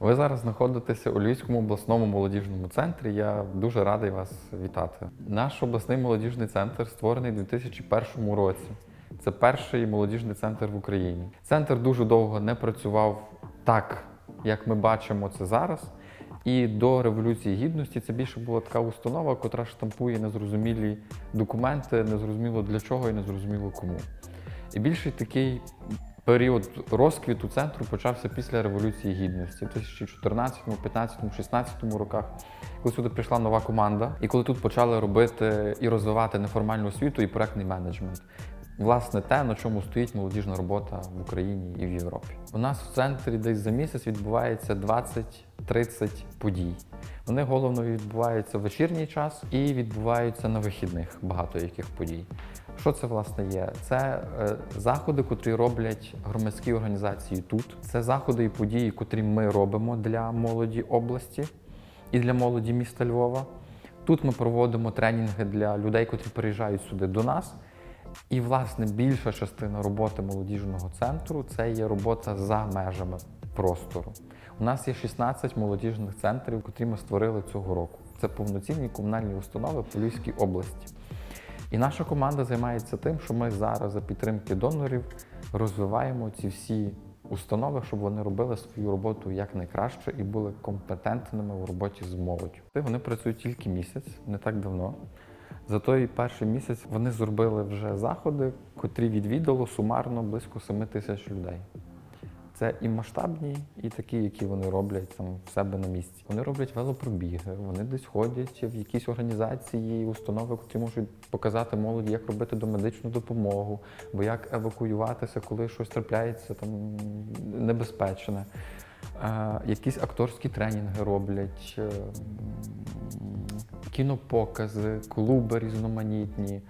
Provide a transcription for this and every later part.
Ви зараз знаходитеся у Львівському обласному молодіжному центрі. Я дуже радий вас вітати. Наш обласний молодіжний центр створений у 2001 році. Це перший молодіжний центр в Україні. Центр дуже довго не працював так, як ми бачимо це зараз. І до Революції Гідності це більше була така установа, котра штампує незрозумілі документи, незрозуміло для чого і незрозуміло кому. І більший такий період розквіту центру почався після Революції Гідності в 2014, 2015, 2016 роках, коли сюди прийшла нова команда, і коли тут почали робити і розвивати неформальну освіту і проектний менеджмент. Власне, те, на чому стоїть молодіжна робота в Україні і в Європі. У нас в центрі десь за місяць відбувається 20-30 подій. Вони головно відбуваються в вечірній час і відбуваються на вихідних багато яких подій. Що це власне є? Це е, заходи, котрі роблять громадські організації тут. Це заходи і події, котрі ми робимо для молоді області і для молоді міста Львова. Тут ми проводимо тренінги для людей, котрі приїжджають сюди до нас. І, власне, більша частина роботи молодіжного центру це є робота за межами простору. У нас є 16 молодіжних центрів, котрі ми створили цього року. Це повноцінні комунальні установи по Львівській області. І наша команда займається тим, що ми зараз за підтримки донорів розвиваємо ці всі установи, щоб вони робили свою роботу якнайкраще і були компетентними у роботі з молоддю. Вони працюють тільки місяць, не так давно. За той перший місяць вони зробили вже заходи, котрі відвідало сумарно близько 7 тисяч людей. Це і масштабні, і такі, які вони роблять там в себе на місці. Вони роблять велопробіги, вони десь ходять в якісь організації, установи, які можуть показати молоді, як робити домедичну допомогу, бо як евакуюватися, коли щось трапляється там небезпечне. Е, якісь акторські тренінги роблять, е, кінопокази, клуби різноманітні.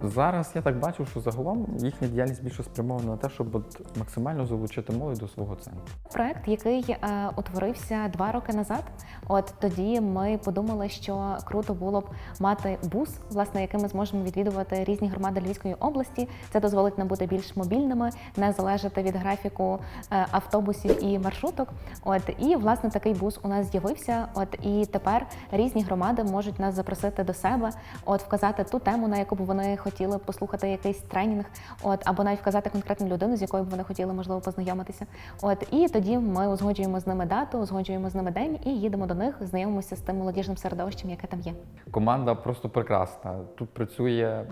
Зараз я так бачу, що загалом їхня діяльність більше спрямована на те, щоб от максимально залучити молодь до свого центру. Проект, який е, утворився два роки назад. От тоді ми подумали, що круто було б мати бус, власне, яким ми зможемо відвідувати різні громади Львівської області. Це дозволить нам бути більш мобільними, не залежати від графіку е, автобусів і маршруток. От і власне такий бус у нас з'явився. От і тепер різні громади можуть нас запросити до себе, от вказати ту тему, на яку б вони хотіли послухати якийсь тренінг, от або навіть вказати конкретну людину, з якою б вони хотіли можливо познайомитися. От і тоді ми узгоджуємо з ними дату, узгоджуємо з ними день і їдемо до них, знайомимося з тим молодіжним середовищем, яке там є. Команда просто прекрасна. Тут працює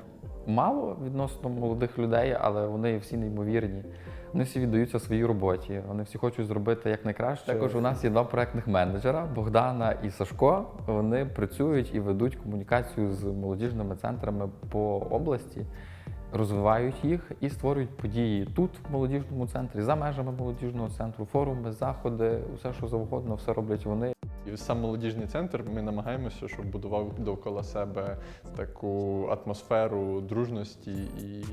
мало відносно молодих людей, але вони всі неймовірні. Вони всі віддаються своїй роботі. Вони всі хочуть зробити якнайкраще. Також у нас є два проектних менеджера Богдана і Сашко. Вони працюють і ведуть комунікацію з молодіжними центрами по області, розвивають їх і створюють події тут, в молодіжному центрі, за межами молодіжного центру, форуми, заходи, все що завгодно, все роблять вони. І сам молодіжний центр ми намагаємося, щоб будував довкола себе таку атмосферу дружності і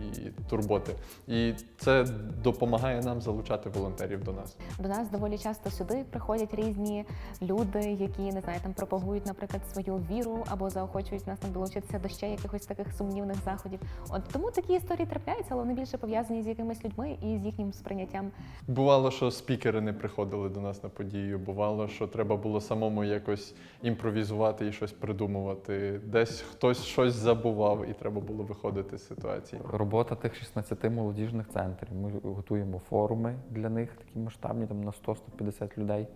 турботи. І це допомагає нам залучати волонтерів до нас. До нас доволі часто сюди приходять різні люди, які не знаю, там пропагують, наприклад, свою віру або заохочують нас там долучитися до ще якихось таких сумнівних заходів. От тому такі історії трапляються, але вони більше пов'язані з якимись людьми і з їхнім сприйняттям. Бувало, що спікери не приходили до нас на подію. Бувало, що треба було самому якось імпровізувати і щось придумувати. Десь хтось щось забував, і треба було виходити з ситуації. Робота тих 16 молодіжних центрів. Ми готуємо форуми для них, такі масштабні, там на 100-150 людей.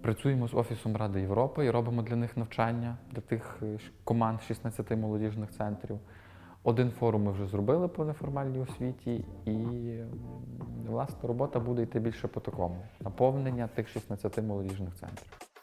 Працюємо з Офісом Ради Європи і робимо для них навчання, для тих е, команд 16 молодіжних центрів. Один форум ми вже зробили по неформальній освіті, і власне робота буде йти більше по такому наповнення тих 16 молодіжних центрів.